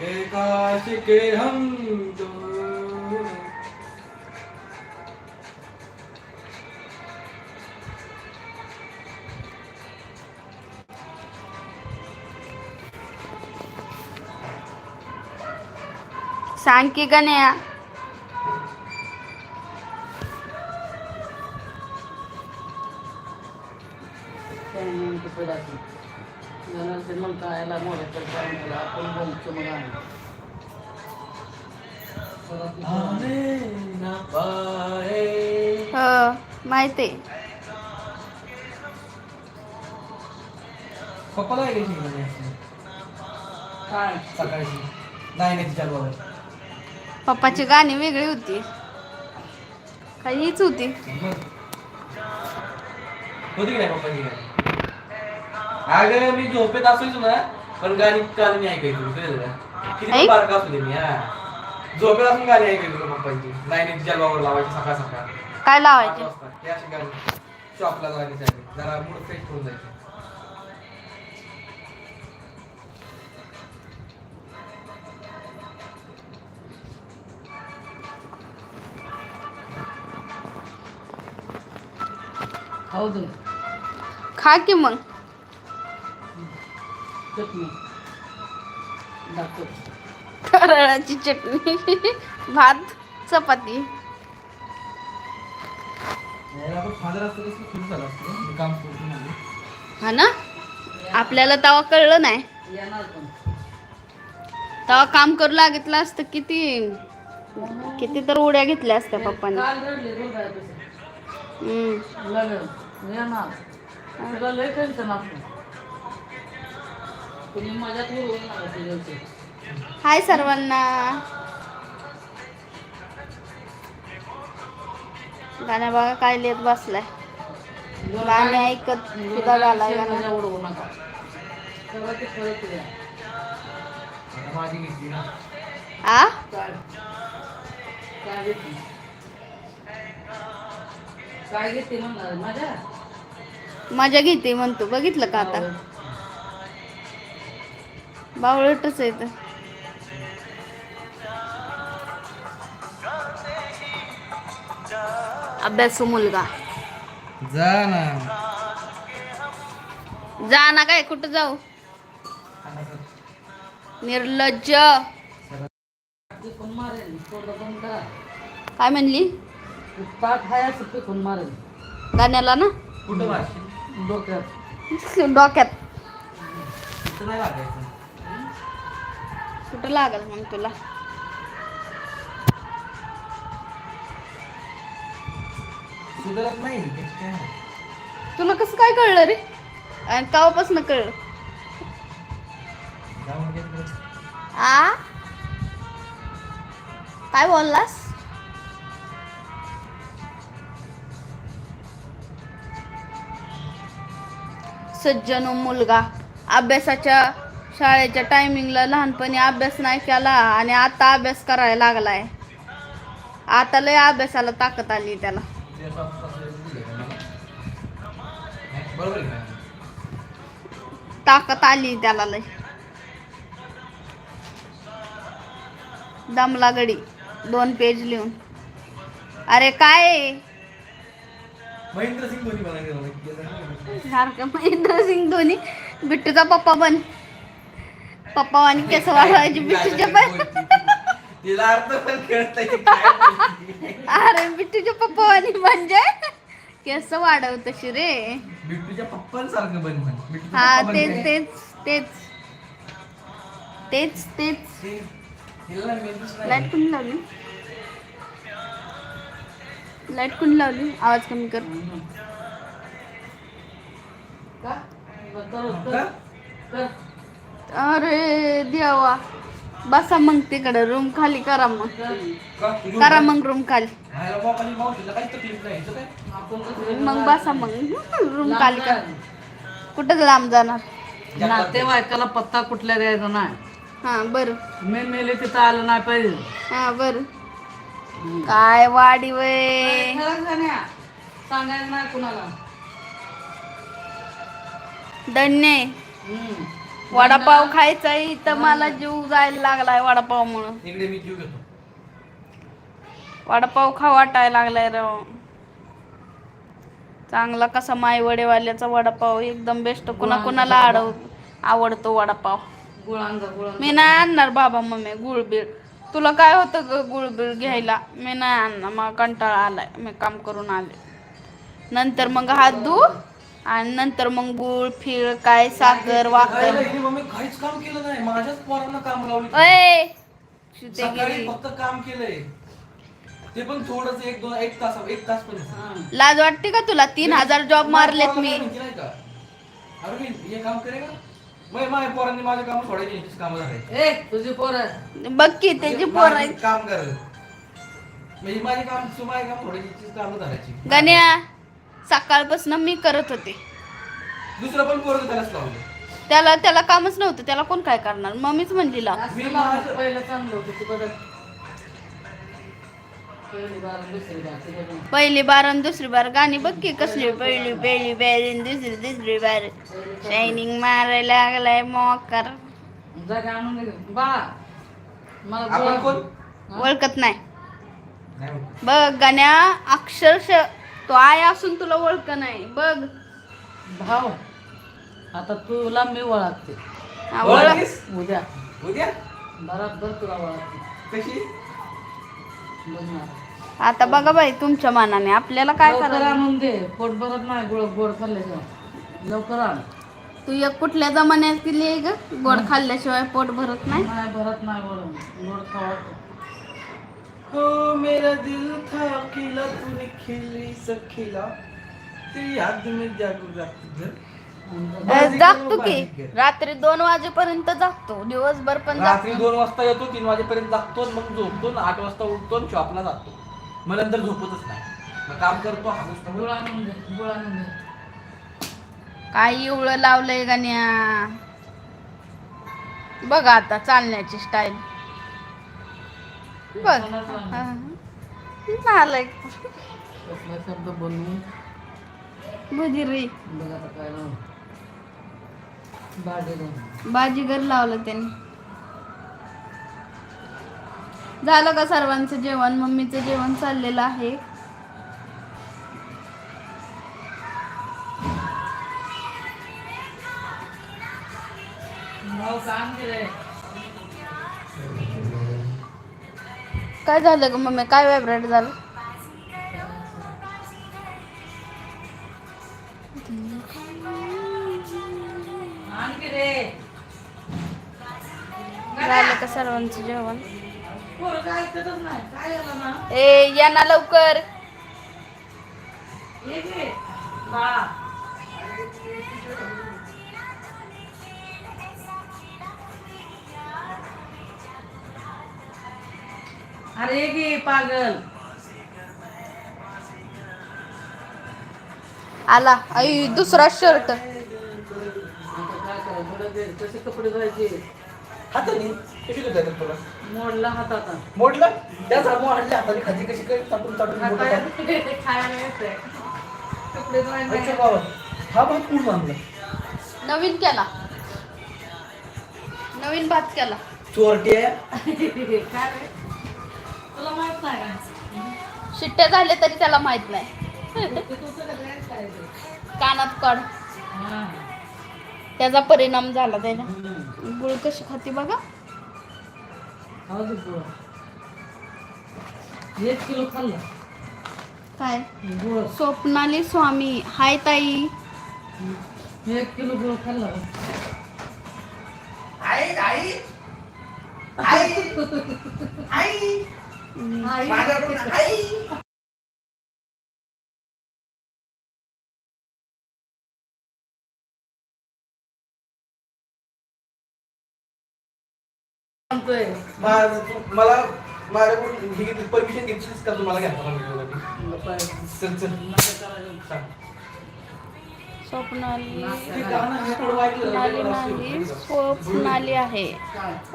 एक के हम दो माहिती. पप्पाला काय सकाळची. नाही नाही तिच्या बरोबर पप्पाची गाणी वेगळी होती. काही हीच होती. होती की नाही पप्पाची गाणी? अगं मी झोपेत असायचो ना पण गाणी काल मी ऐकायचो किती. बारका असू दे मी हा. असून गाणी पप्पाची नाही नाही तिच्या बरोबर लावायची सकाळ सकाळ. काय पाच लावायचे वाजता हे अशी गाणी. शॉपला जरा मूड फ्रेश होऊन जायचं. खाऊ दे. खा की मग. चटणी. दाखव. नारळाची चटणी भात चपाती. हा ना? आपल्याला तेव्हा कळलं नाही. येणार पण. तेव्हा काम करू लागितलं असतं किती? किती तर उड्या घेतल्या असत्या पप्पाने. हम्म. हाय सर्वांना. गाण्या बघा काय लिहित बसलाय. गाणे ऐकत सुद्धा झालाय गाणं. उडवू नका आ? मजा घेते म्हणतो. बघितलं का आता? बावळटच आहे अभ्यासू मुलगा. जा ना. जा ना काय कुठं जाऊ? निर्लज्ज. काय म्हणली? गाण्याला ना? डोक्यात. कुठं लागल मग तुला? सुधारत नाही. तुला कसं काय कळलं रे? आणि कावापासून कळलं. आ? काय बोललास? सज्जन मुलगा अभ्यासाच्या शाळेच्या टायमिंगला लहानपणी अभ्यास नाही केला आणि आता अभ्यास करायला लागलाय. आता लय अभ्यासाला ताकद आली त्याला. ते सासू सासरे दिले का मला? नाही, बरोबर आहे का? ताकद आली त्याला लय दमला गडी दोन पेज लिहून अरे काय महेंद्र सिंग धोनी. सारखं महेंद्र सिंग धोनी बिट्टूचा पप्पा बन पप्पा आणि केस वाढवायची बिट्टूच्या पण तिला अर्थ पण कळत नाही काय बोलते. अरे बिट्टूच्या पप्पा आणि म्हणजे केस वाढव तशी रे बिट्टूच्या पप्पांसारखं बन म्हण. हा पप्पा बन तेच काय? तेच तेच तेच तेच ते- तिला ना मेंदूच नाही. लाइट कुणी लावली लाइट कुणी लावली आवाज कमी का? कर अरे देवा बसा मग तिकडे रूम खाली करा मग. कर. मग रूम खाली. मग बसा मग. रूम खाली करा. जाय. कुठं लांब जाणार. नातेवाईकाला पत्ता कुठल्या द्यायचा नाही. हा बर. मी मेले तिथं आलं नाही पाहिजे. हा बर. काय वाडी वय? सांगायचं नाही कुणाला. धन्य. वडापाव खायचा तर मला जीव जायला लागलाय वडापाव म्हणून. इकडे मी जीव घेतो. वडापाव खा वाटायला लागलाय राव चांगला कसा माई वडेवाल्याचा वडापाव एकदम बेस्ट कुणा कुणाला आडव आवडतो वडापाव. गुळांगा मी नाही आणणार बाबा मम्मी गुळबीळ. तुला काय होतं ग गुळबीळ घ्यायला? मी नाही आणणार मला कंटाळा आलाय. मी काम करून आले. नंतर मग हात धू. आणि नंतर मग गुळ फिळ काय साखर नाही, मम्मी काहीच काम केलं नाही. माझ्याच पोरांना काम लावली अय सकाळी शितेगिरी फक्त काम केलंय. ते पण थोडस एक दोन एक तास एक तास पण. लाज वाटते का तुला? तीन हजार जॉब मारलेत मी. माहिती नाही का? अरे मी हे काम करे का? मग माझ्या पोरांनी माझे काम सोडायचे यांचीच कामं झाले. ए तुझी पोरं. बघ की त्याची पोर आहेत. काम कर म्हणजे माझे काम तू माझे काम सोडायची कामं करायची गण्या! सकाळपासून मी करत होते. दुसरं पण पोरं त्यालाच लावलं. त्याला त्याला कामच नव्हतं त्याला कोण काय करणार? मम्मीच म्हणली लाव असं लावलं, पहिलं चांगलं होतं तू बघ पहिली बार दुसरी बार तिकडून पहिली बार आणि दुसरी बार. गाणी बघ की कसली पहिली पहिली बार आणि दुसरी दुसरी बार. शायनिंग मारायला लागलाय मोकर. जागा आणून दे बाळा मला आपण गोळा- कोण? ओळखत नाही. नाही. बघ गाण्या अक्षरशः तो आय असून तुला ओळख नाही. बघ. भाऊ आता तुला मी ओळखते. हा, ओळख. ओळखलीस? उद्या. उद्या? बराबर तुला ओळखते. कशी? बघणार आता बघा बाई तुमच्या मनाने. आपल्याला काय लवकर करायचं? आणून दे. पोट भरत नाही गोड गोड खाल्ल्याशिवाय लवकर आण. तू एक कुठल्या जमान्यात केली आहे ग? गोड खाल्ल्याशिवाय पोट भरत नाही? नाही भरत नाही गोड गोड खावा हो मेरा दिल था अकेला तूने खेली सखीला तेरी याद में जागू जागू अ, जागतो की? रात्री दोन वाजेपर्यंत जागतो दिवसभर पण रात्री जागतो दोन वाजता येतो तीन वाजेपर्यंत जागतो मग झोपतो आणि आठ वाजता उठतो आणि शॉपला जातो. मग नंतर झोपतच नाही. मग काम करतो हापूस गुळ आणून दे गुळ आणून दे. काय एवढं लावलंय गाण्या? बघ आता चालण्याची स्टाईल नालायक कसला शब्द भजिरी. लावून बाजीगर लावलं त्यांनी. झालं का सर्वांचं जेवण? मम्मीचं जेवण चाललेलं आहे. भाऊ काम केलंय. काय झालं ग मम्मी? काय व्हायब्रेट झालं? झालं का सर्वांचं जेवण? ए या ना लवकर. अरे घे पागल. आला. आई दुसरा शर्ट. कसे कपडे धुवायचे हाताने कशी करतात तुला मोडला हाताचा. मोडलं? त्याच मोडल्या हाताने खाती कशी काय चाटून चाटून मोडलं खायला का? खायला येतंय. कपडे धुवायला अच्छा बाबा हा भात पूर्ण आणला नवीन केला. नवीन भात केला. चोरटी आहे. काय? रे? तुला माहीत नाही का? शिट्ट्या झाल्या तरी त्याला माहीत नाही? कानात हा. त्याचा परिणाम झाला हम्म. गुळ कशी खाती बघा. एक किलो खाल्ला. काय? गुळ. स्वप्नाली स्वामी. हाय ताई. एक किलो गुळ खाल्ला. आई आई. आई. आई. माझ्याकडून आई. सांगतोय. मा- मला माझ्याकडून ही परमिशन घेतलीस का तुम्हाला घ्यायला? चल चल. सांग. स्वप्नाली. वाईट स्वप्नाली आहे.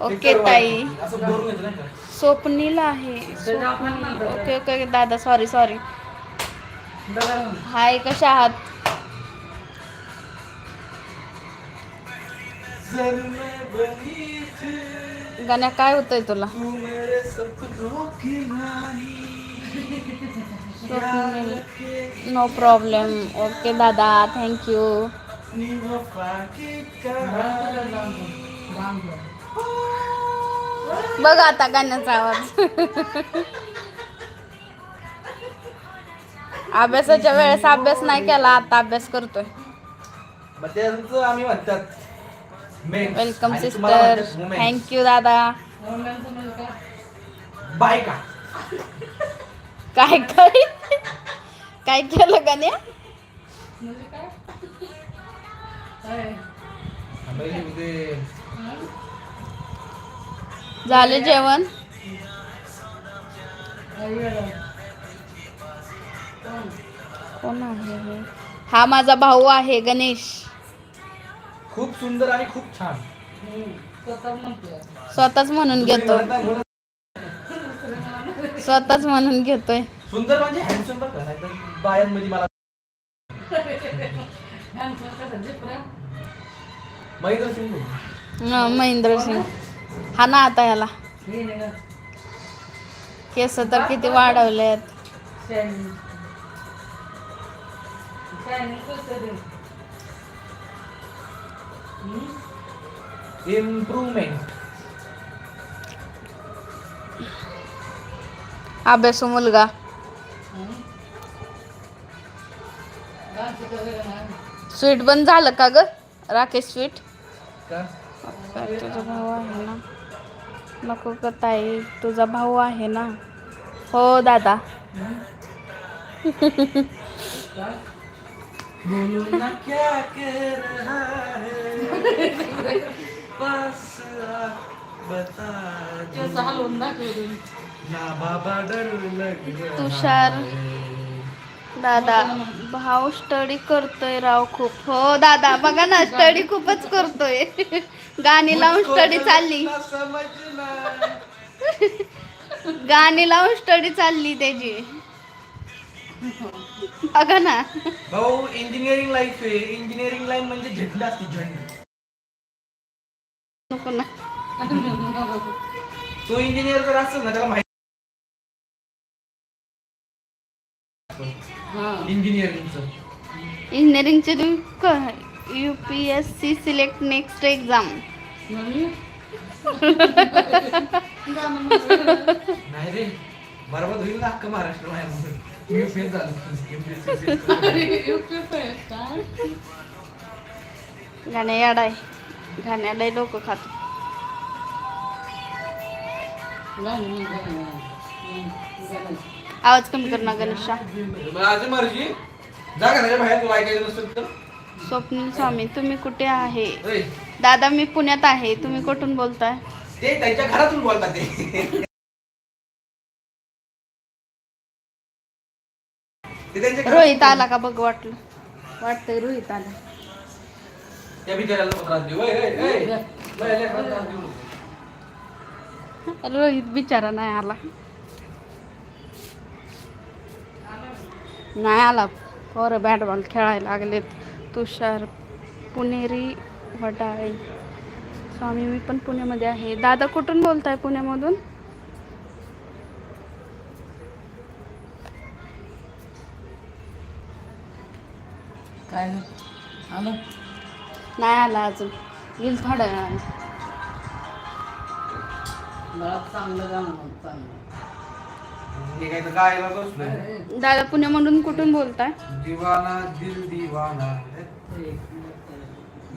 ओके ताई? स्वप्नील आहे. ओके ओके दादा सॉरी सॉरी हाय कशा आहात? गाण्या काय होतंय तुला? नो प्रॉब्लेम ओके दादा थँक्यू की बघ आता गाण्याचा आवाज. अभ्यासाच्या वेळेस अभ्यास नाही केला आता अभ्यास करतोय. Welcome sister. थँक्यू दादा ऑनलाईनचं म्हणजे काय काय? काय केलं गाण्या? ते झालं जेवण? कोण आहे हे? माझा भाऊ आहे गणेश. खूप सुंदर आणि खूप छान. स्वतःच म्हणून घेतो. स्वतःच म्हणून घेतोय. सुंदर म्हणजे हँडसम बरं का? बायांमध्ये मला महेंद्र सिंग. हं, महेंद्र सिंग. हा ना आता याला. केस तर किती वाढवलेत. शायनिंग शायनिंग कसं ते हम्म? इम्प्रूव्हमेंट अभ्यासू मुलगा. स्वीट बंद झालं का ग? राकेश स्वीट तुझा भाऊ आहे ना. नको ग ताई तुझा भाऊ आहे ना. हो दादा. है बता तुषार. दादा भाऊ स्टडी करतोय राव खूप. हो दादा बघा ना स्टडी खूपच करतोय. गाणी लावून स्टडी चालली. गाणी लावून स्टडी चालली त्याची. बघा ना. भाऊ इंजिनिअरिंग लाईफ आहे. इंजिनिअरिंग लाईन म्हणजे झेंडा असते झेंडा नको ना. तो इंजिनियर जर असेल ना त्याला माहिती हा इंजिनिअरिंगचं U P S C select next exam. नाही रे बरोबर होईल ना अख्खं महाराष्ट्र झालो खातो म्हणलं. हम्म. गाणं. आवाज कमी कर ना गणेशा. स्वप्नील स्वामी तुम्ही कुठे आहे? दादा मी पुण्यात आहे. तुम्ही कुठून बोलताय? ते त्यांच्या घरातून बोलतात ते. रोहित आला का बघ वाटलं? वाटतंय रोहित आला. रोहित बिचारा नाही आला. नाही आला. पोरं बॅट बॉल खेळायला लागलेत. तुषार पुणेरी वडाळे. स्वामी मी पण पुण्यामध्ये आहे. दादा कुठून बोलताय पुण्यामधून? काय नाही. आलं. नाही आला अजून. येईल थोड्या वेळाने. मला चांगलं गाणं चांगलं. हे तर गायला बसलोय. दादा पुण्यामधून कुठून बोलताय? दीवाना दिल दीवाना है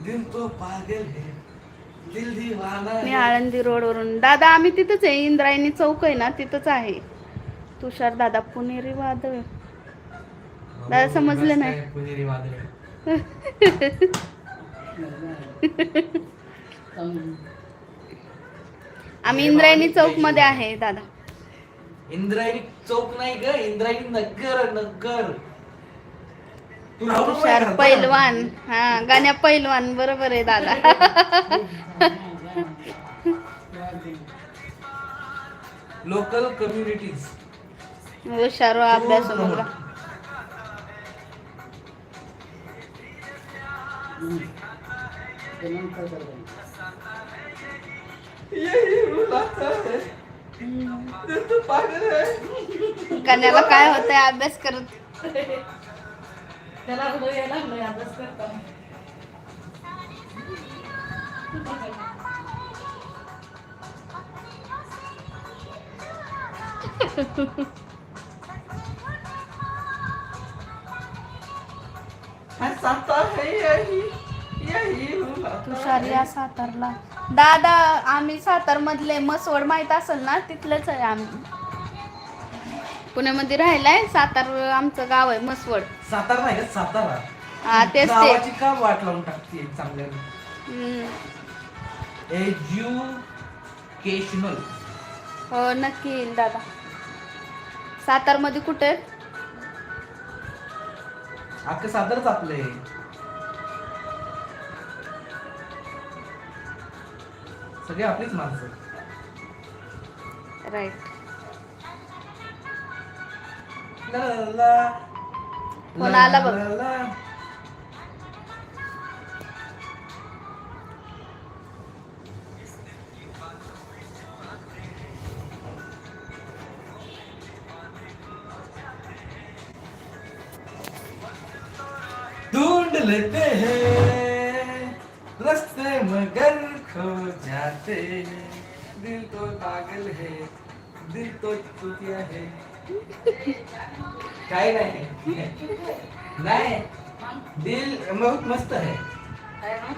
दिल तो पागल है. दिल दीवाना मी है आळंदी रोडवरून. दादा आम्ही तिथंच आहे. इंद्रायणी चौक आहे ना तिथंच आहे. तुषार दादा पुणेरी वादळ. दादा समजलं नाही. पुणेरी वादळ. आम्ही इंद्रायणी चौकमध्ये आहे दादा. इंद्रायणी चौक नाही ग इंद्रायणी नगर नगर. तू. पैलवान. हा गाण्या पैलवान बरोबर आहे दादा. लोकल कम्युनिटीज हुशार अभ्यास मुलगा हम्म. ते नंतर कन्याला काय होतंय अभ्यास करत? त्याला अभ्यास करताना है तुषार या सातारला. दादा आम्ही सातार मधले मसवड माहीत असेल ना तिथलंच आहे आम्ही. पुण्यामध्ये राहिलाय सातार आमचं गाव आहे मसवड सातारा नाही का? सातारा. हा तेच ते. का वाट लावून टाकते चांगल्या. एज्युकेशनल हो नक्की येईल दादा. सातारमध्ये कुठे? अख्खं सातारच आपलं आहे. सगळे आपलीच माणसं. राईट आला बघ. ढूंढ लेते हैं रास्ते मगर खो जाते। हैं दिल तो पागल है दिल तो चुतिया है। काय नाही. नाही दिल बहुत मस्त है। आहे ना?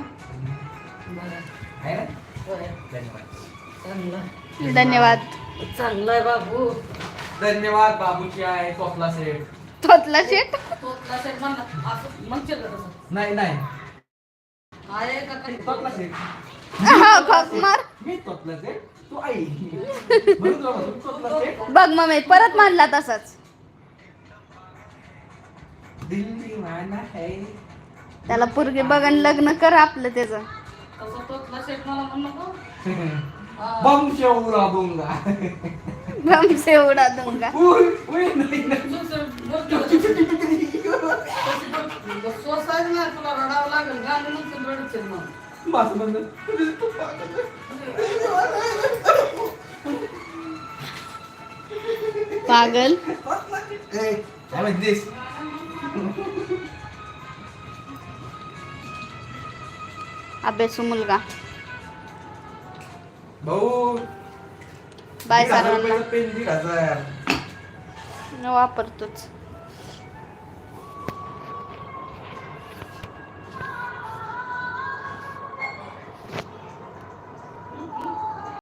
बरं है ना. धन्यवाद. चांगलं. धन्यवाद. चांगलं आहे बाबू. धन्यवाद बाबूची आहे कोपला सेठ. तोतला शेट तो क्लासेस म्हणला असं म्हणशील का तसं नाही नाही. आहे का काही? कोपला सेठ. हा खक मार मी बघ परत मानला तसाच है त्याला पोरगी बघन लग्न कर आपलं त्याचं हा. उड़ा दूंगा तुला रडावं लागेल माझं म्हणणं, पागल. this? अभ्यासू मुलगा. भाऊ. बाय हजार वापरतोच.